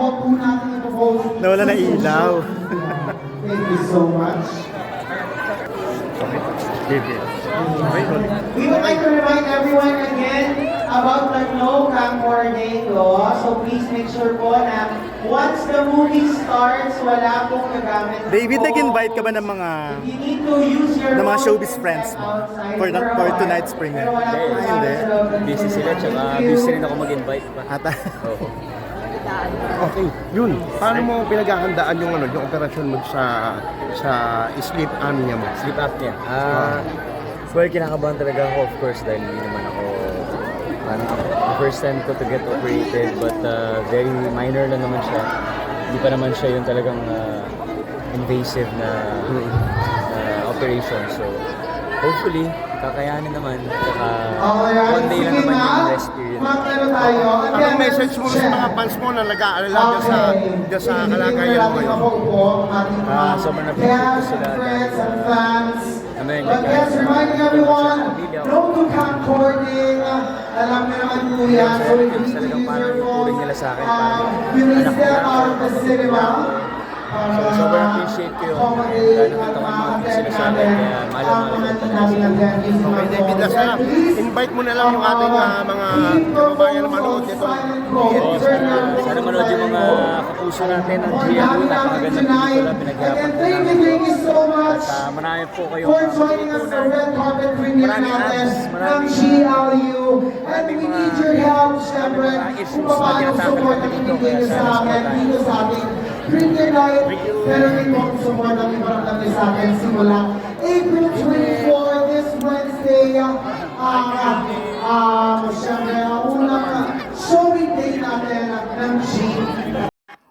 huwag po natin i-propose. Nawala na ilaw. Thank you so much. We would like to remind everyone again about the no camcorder law. So please make sure po na once the movie starts, wala pong gagamit. ng David, nag-invite ka ba ng mga You need to use your ng mga showbiz friends mo for the- for while. tonight's premiere? Ah, hindi. ng Busy sila, tsaka busy rin ako mag-invite pa. ata? Oo. Okay, yun. Paano mo pinaghahandaan yung ano, yung operasyon mo sa sa sleep apnea mo? Sleep apnea. Ah, well, kinakabahan talaga ako, of course, dahil hindi naman ako, the first time ko to get operated, but uh, very minor lang naman siya. Hindi pa naman siya yung talagang uh, invasive na, na operation. So, hopefully, kakayanin naman. Alright, one day lang tayo? Anong message mo sa mga fans mo na nag-aalala dyan sa, dyan sa kalagayan mo ngayon? Ah, na-appreciate ko sila friends and ah, fans. yun, But yes, ah, reminding everyone, no to camcording. Alam niyo naman po yan. So if you Talagang use parang your ituring phone, nila sa akin, um, parang you will anak step nila. out of the cinema. So, sobrang appreciate ko yun. Lalo na itong mga sinasabi, kaya mahal na ko talaga. Okay, David, last na lang. Invite mo na lang yung ating ah, mga kababayan na manood nito. Oo, sana, sana manood yung mga kapuso natin ng GMO. Napakagandang pelikula, pinaghirapan po Thank you, namin. At uh, marami po kayong for joining us sa red carpet premiere natin ng GLU. And we need your help, syempre, kung na paano support ang ibigay niyo kaya sa akin dito sa ating premiere night. Pero rin po ang support ang iparamdam niyo sa akin simula April 24, this Wednesday. Ah, ah, syempre, ang unang showing day natin ng G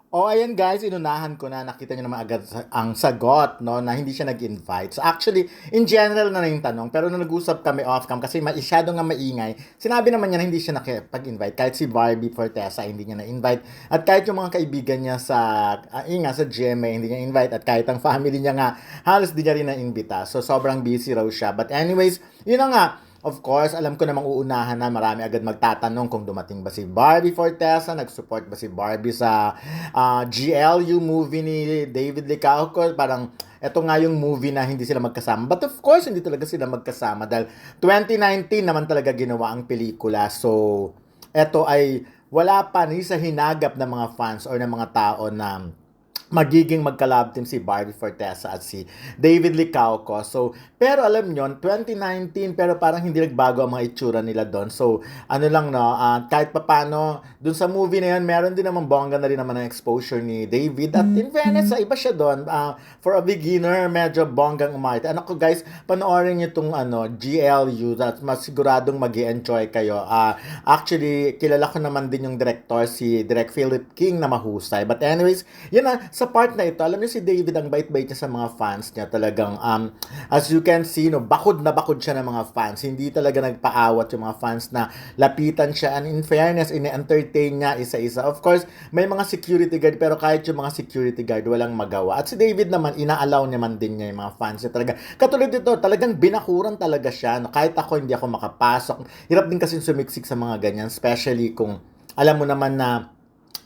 O ayan guys, inunahan ko na nakita niyo naman agad ang sagot no na hindi siya nag-invite. So actually, in general na na yung tanong, pero nung nag-usap kami off cam kasi masyado nga maingay, sinabi naman niya na hindi siya nakipag-invite. Kahit si Barbie Fortesa hindi niya na-invite at kahit yung mga kaibigan niya sa uh, inga sa GMA hindi niya invite at kahit ang family niya nga halos di niya rin na-invita. So sobrang busy raw siya. But anyways, yun na nga, Of course, alam ko namang uunahan na marami agad magtatanong kung dumating ba si Barbie Fortesa, nag-support ba si Barbie sa ah, GLU movie ni David Licauco. Parang eto nga yung movie na hindi sila magkasama. But of course, hindi talaga sila magkasama dahil 2019 naman talaga ginawa ang pelikula. So, eto ay wala pa ni sa hinagap ng mga fans or ng mga tao na magiging magka-love team si Barbie Fortesa at si David Licauco. So, pero alam nyo, 2019, pero parang hindi nagbago ang mga itsura nila doon. So, ano lang no, ah, kahit papano, doon sa movie na yun, meron din naman bongga na rin naman ang exposure ni David. At in fairness, sa iba siya doon. Ah, for a beginner, medyo bonggang umarte. Anak ko guys, panoorin nyo itong ano, GLU, at mas siguradong mag enjoy kayo. Ah, actually, kilala ko naman din yung director, si Direct Philip King na mahusay. But anyways, yun na, sa part na ito, alam niyo si David, ang bait-bait niya sa mga fans niya. Talagang, um, as you can see, no, bakod na bakod siya ng mga fans. Hindi talaga nagpaawat yung mga fans na lapitan siya. And in fairness, ini-entertain niya isa-isa. Of course, may mga security guard, pero kahit yung mga security guard, walang magawa. At si David naman, ina-allow niya man din niya yung mga fans niya talaga. Katulad dito, talagang binakuran talaga siya. No? Kahit ako, hindi ako makapasok. Hirap din kasi sumiksik sa mga ganyan, especially kung alam mo naman na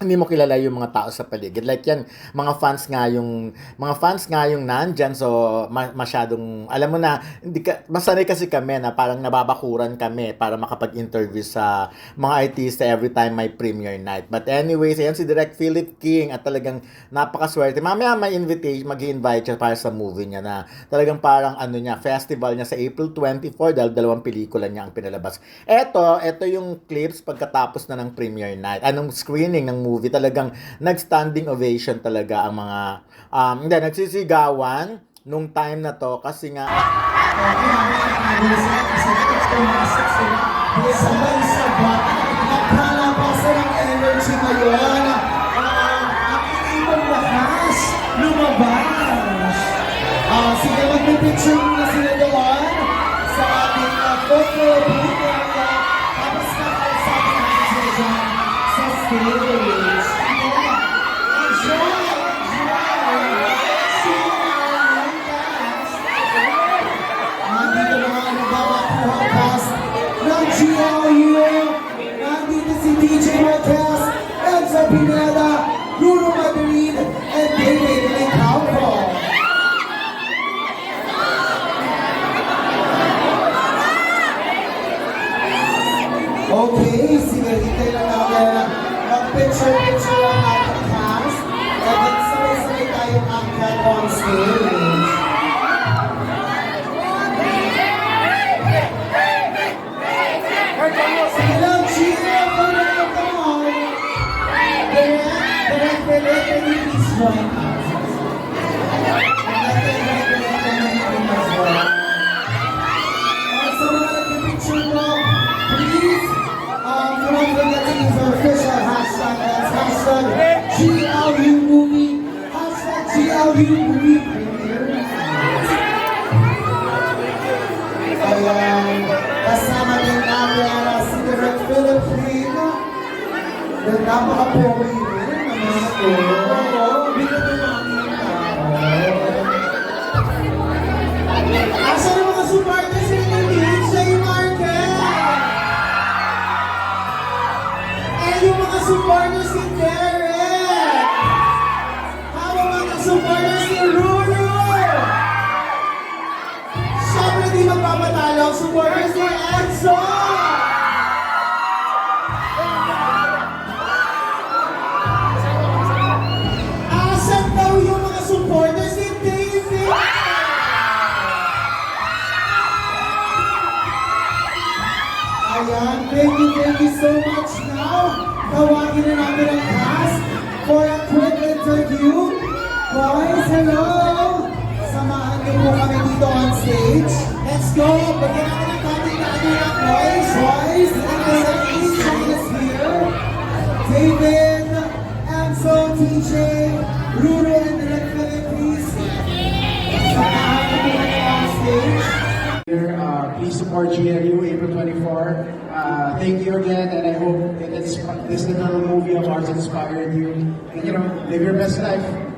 hindi mo kilala yung mga tao sa paligid. Like yan, mga fans nga yung mga fans nga yung nandyan so ma- masyadong alam mo na hindi ka masanay kasi kami na parang nababakuran kami para makapag-interview sa mga artista every time may premiere night. But anyways, ayan si Direct Philip King at talagang napakaswerte. Mamaya may invitation, mag-invite siya para sa movie niya na talagang parang ano niya, festival niya sa April 24 dahil dalawang pelikula niya ang pinalabas. Eto, eto yung clips pagkatapos na ng premiere night. Anong screening ng movie talagang nag-standing ovation talaga ang mga um, hindi nagsisigawan nung time na to kasi nga Sabay-sabay, nakalabasan ang energy ngayon. Ah, ang iibang lakas, lumabas. Ah, sige, magpipicture muna sila doon sa ating uh, photo booth. Kasama din natin uh, si Direct Philip Lim. Na napaka-pogi rin naman ito. Oo, bigat ng aming tao. Asan ang mga supporters supporters ni Derek? How about mga supporters ni Ruru? Siyempre di magpapatalo ang supporters ni Enzo! Ayan, thank you, thank you so much now. Tawagin na namin ang cast for a quick interview. Boys, hello! Samahan niyo po kami dito on stage. Let's go! Bigyan natin ng konting kanina, boys! Boys, and ladies, join us here. David, Enzo, TJ, Ruro, Please support GLU April 24. Uh, thank you again, and I hope this little movie of ours inspired you. And you know, live your best life.